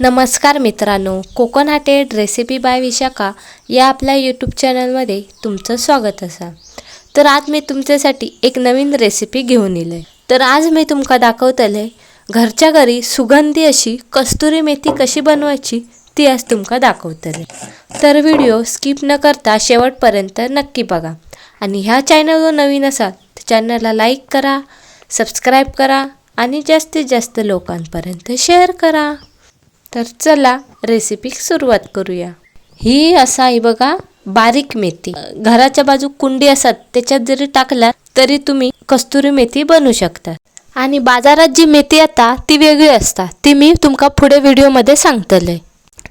नमस्कार मित्रांनो कोकणाटेड recipe by Vishakha या आपल्या यूट्यूब चॅनलमध्ये तुमचं स्वागत असा. तर आज मी तुमच्यासाठी एक नवीन रेसिपी घेऊन येईल. तर आज मी तुमका दाखवतले घरच्या घरी सुगंधी अशी कस्तुरी मेथी कशी बनवायची ती आज तुमका दाखवतले. तर व्हिडिओ स्किप न करता शेवटपर्यंत नक्की बघा. आणि ह्या चॅनलवर नवीन असाल तर चॅनलला लाईक करा सबस्क्राईब करा आणि जास्तीत जास्त लोकांपर्यंत शेअर करा. तर चला रेसिपी सुरुवात करूया. ही असा आहे बघा बारीक मेथी. घराच्या बाजू कुंडी असतात त्याच्यात जरी टाकला तरी तुम्ही कस्तुरी मेथी बनवू शकता. आणि बाजारात जी मेथी आता ती वेगळी असता ती मी तुमका पुढे व्हिडिओमध्ये सांगतले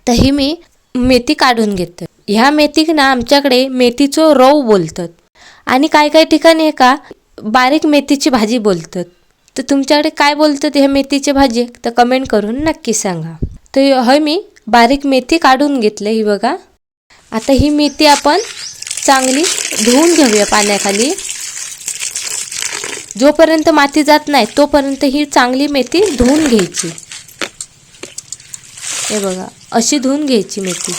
तर ही मी मेथी काढून घेते ह्या मेथीक ना आमच्याकडे मेथीचं रव बोलतात. आणि काय काय ठिकाणी आहे का बारीक मेथीची भाजी बोलतात. तर तुमच्याकडे काय बोलतात ह्या मेथीची भाजी? तर कमेंट करून नक्की सांगा. तर हय मी बारीक मेथी काढून घेतलं ही बघा. आता ही मेथी आपण चांगली धुवून घेऊया पाण्याखाली. जोपर्यंत माती जात नाही तोपर्यंत ही चांगली मेथी धुवून घ्यायची. हे बघा अशी धुवून घ्यायची मेथी.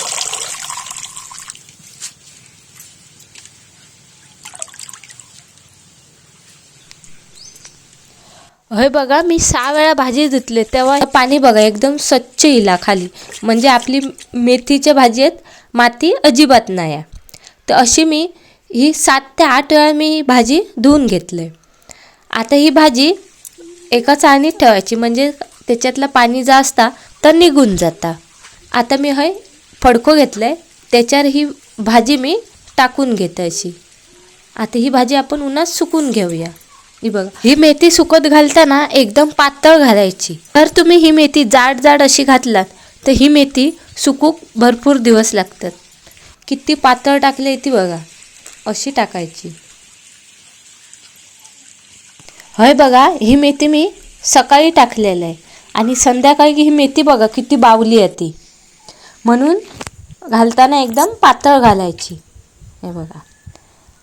हे बघा मी सहा वेळा भाजी धुतले तेव्हा पाणी बघा एकदम स्वच्छ इला खाली. म्हणजे आपली मेथीच्या भाजीत माती अजिबात नाही आहे. तर अशी मी ही सात ते आठ वेळा मी भाजी धुवून घेतले. आता ही भाजी एका चाळणीत ठेवायची म्हणजे त्याच्यातलं पाणी जा असता तर निघून जाता. आता मी हय फडको घेतलं आहे त्याच्यावर ही भाजी मी टाकून घेते अशी. आता ही भाजी आपण उन्हात सुकून घेऊया. बघा. ही मेथी सुकत घालताना एकदम पातळ घालायची. तर तुम्ही ही मेथी जाड जाड अशी घातलात तर ही मेथी सुकूक भरपूर दिवस लागतात. किती पातळ टाकले ती बघा. अशी टाकायची. हय बघा ही मेथी मी सकाळी टाकलेलं आहे. आणि संध्याकाळी ही मेथी बघा किती बावली आहे ती. म्हणून घालताना एकदम पातळ घालायची. हे बघा.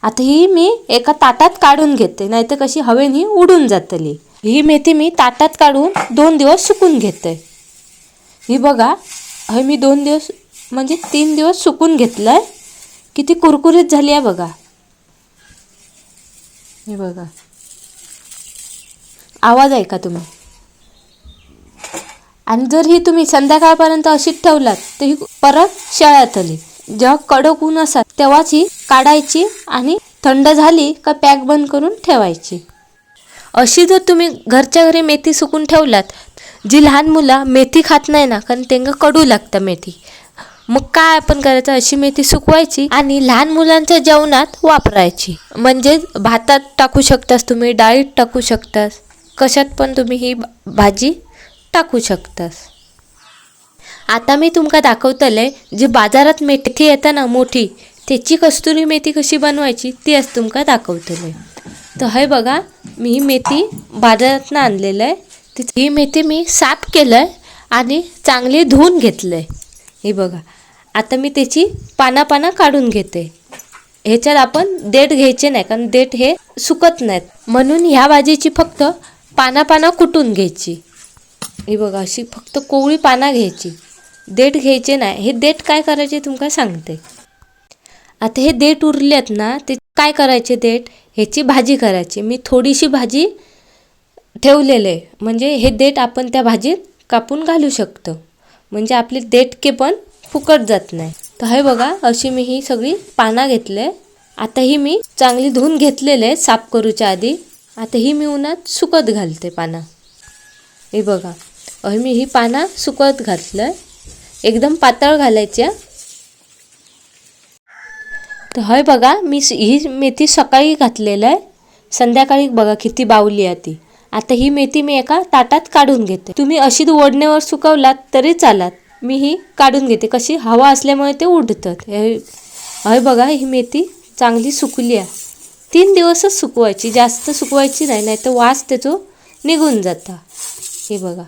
आता ही मी एका ताटात काढून घेते नाहीतर कशी हवेनी उडून जातली. ही मेथी मी ताटात काढून दोन दिवस सुकून घेते. ही बघा हे मी दोन दिवस म्हणजे तीन दिवस सुकून घेतलं आहे किती कुरकुरीत झाली आहे बघा. हे बघा. आवाज ऐका तुम्ही. आणि जर ही तुम्ही संध्याकाळपर्यंत अशीच ठेवलात तर ही परत शेळ्यात आली. जेव्हा कडक ऊन असतात तेव्हाच ही काढायची आणि थंड झाली का पॅक बंद करून ठेवायची. अशी जर तुम्ही घरच्या घरी मेथी सुकून ठेवलात जी लहान मुलं मेथी खात नाही ना कारण त्यांना कडू लागतं मेथी. मग काय आपण करायचं? अशी मेथी सुकवायची आणि लहान मुलांच्या जेवणात वापरायची. म्हणजे भातात टाकू शकतास तुम्ही डाळीत टाकू शकतास कशात पण तुम्ही ही भाजी टाकू शकतास. आता मी तुमका दाखवतले जी बाजारात मेथी येतं ना मोठी त्याची कस्तुरी मेथी कशी बनवायची ती आज तुमका दाखवतले तर हे बघा मी ही मेथी बाजारातनं आणलेलं आहे. ती ही मेथी मी साफ केलं आहे आणि चांगली धुवून घेतलं आहे हे बघा आता मी त्याची पाना पाना काढून घेते. ह्याच्यात आपण देठ घ्यायचे नाही कारण देठ हे सुकत नाहीत. म्हणून ह्या भाजीची फक्त पाना पाना कुटून घ्यायची. हे बघा अशी फक्त कोवळी पाना घ्यायची. देठ घ्यायचे नाही. हे देठ काय करायचे तुमका सांगते. आता हे देठ उरलेत ना ते काय करायचे देठ? ह्याची भाजी करायची. मी थोडीशी भाजी ठेवलेलं. आहे म्हणजे हे देठ आपण त्या भाजीत कापून घालू शकतो. म्हणजे आपले देठके पण फुकट जात नाही. तर हे बघा अशी मी ही सगळी पानं घेतले. आता ही मी चांगली धुवून घेतलेले आहे साफ करूच्या आधी. आता ही मी उन्हात सुकत घालते पानं. हे बघा अही मी ही पानं सुकत घातलं एकदम पातळ घालायच्या तर हय बघा मी ही मेथी सकाळी घातलेलं आहे. संध्याकाळी बघा किती बावली आहे ती. आता ही मेथी मी एका ताटात काढून घेते. तुम्ही अशी ओढण्यावर सुकवलात तरी चालात. मी ही काढून घेते. कशी हवा असल्यामुळे ते उडतात हे हय बघा ही मेथी चांगली सुकली आहे. तीन दिवसच सुकवायची. जास्त सुकवायची नाही नाही तर वास त्याचो निघून जाता. हे बघा.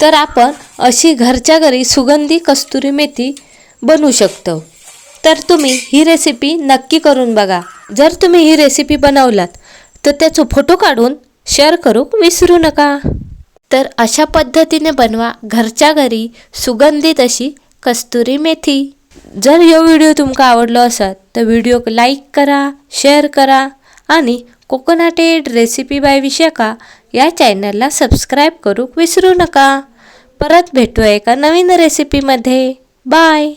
तर आपण अशी घरच्या घरी सुगंधी कस्तुरी मेथी बनवू शकतो. तर तुम्ही ही रेसिपी नक्की करून बघा. जर तुम्ही ही रेसिपी बनवलात तर त्याचा फोटो काढून शेअर करू विसरू नका. तर अशा पद्धतीने बनवा घरच्या घरी सुगंधित अशी कस्तुरी मेथी. जर हा व्हिडिओ तुमका आवडलो असत तर व्हिडिओक लाईक करा शेअर करा आणि कोकोनाटेड रेसिपी बाय विशाखा या चॅनलला सबस्क्राईब करूक विसरू नका. परत भेटूया एका नवीन रेसिपीमध्ये बाय